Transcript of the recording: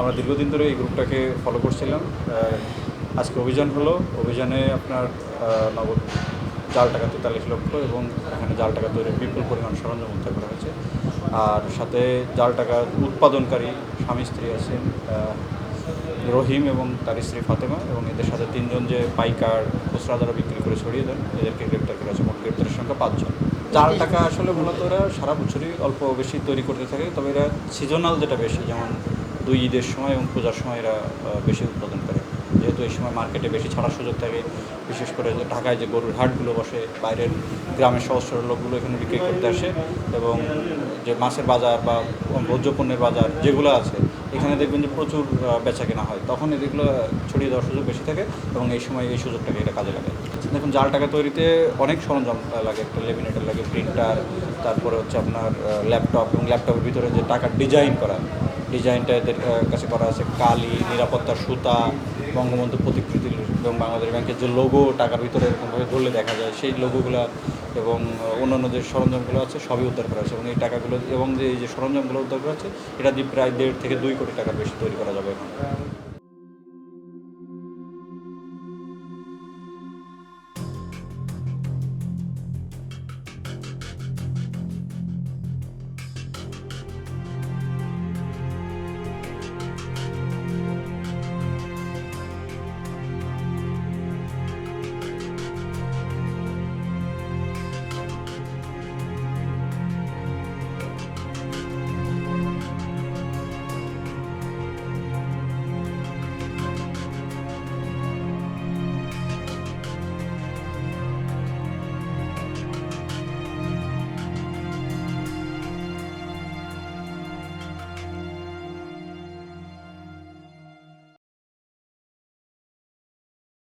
আমরা দীর্ঘদিন ধরে এই গ্রুপটাকে ফলো করছিলাম। আজকে অভিযান হলো। অভিযানে আপনার নগদ জাল টাকা তেতাল্লিশ লক্ষ এবং এখানে জাল টাকা তৈরির বিপুল পরিমাণ সরঞ্জাম উদ্ধার করা হয়েছে। আর সাথে জাল টাকা উৎপাদনকারী স্বামী স্ত্রী আছেন রহিম এবং তার স্ত্রী ফাতেমা এবং এদের সাথে তিনজন যে পাইকার খুচরা দ্বারা বিক্রি করে ছড়িয়ে দেন, এদেরকে গ্রেপ্তার করা হয়েছে। মোট গ্রেপ্তারের সংখ্যা পাঁচজন। জাল টাকা আসলে মূলত এরা সারা বছরই অল্প বেশি তৈরি করতে থাকে, তবে এরা সিজনাল যেটা বেশি, যেমন দুই ঈদের সময় এবং পূজার সময় এরা বেশি উৎপাদন করে। যেহেতু এই সময় মার্কেটে বেশি ছাড়ার সুযোগ থাকে, বিশেষ করে ঢাকায় যে গরুর হাটগুলো বসে, বাইরের গ্রামের সহজ সরল লোকগুলো এখানে বিক্রি করতে আসে এবং যে মাছের বাজার বা ভোজ্য পণ্যের বাজার যেগুলো আছে, এখানে দেখবেন যে প্রচুর বেচা কেনা হয়। তখন এগুলো ছড়িয়ে দেওয়ার সুযোগ বেশি থাকে এবং এই সময় এই সুযোগটাকে এটা কাজে লাগে দেখুন, জাল টাকা তৈরিতে অনেক সরঞ্জাম লাগে। একটা লেমিনেটার লাগে, প্রিন্টার, তারপরে হচ্ছে আপনার ল্যাপটপ এবং ল্যাপটপের ভিতরে যে টাকার ডিজাইন করা ডিজাইনটা এদের কাছে করা আছে কালি, নিরাপত্তা সুতা, বঙ্গবন্ধু প্রতিকৃতি এবং বাংলাদেশ ব্যাংকের যে লোগো টাকার ভিতরে এরকমভাবে ধরলে দেখা যায়, সেই লোগোগুলো এবং অন্যান্য যে সরঞ্জামগুলো আছে সবই উদ্ধার করা আছে এবং এই টাকাগুলো, এবং যে এই যে সরঞ্জামগুলো উদ্ধার করা আছে এটা দিয়ে প্রায় দেড় থেকে দুই কোটি টাকার বেশি তৈরি করা যাবে এখন।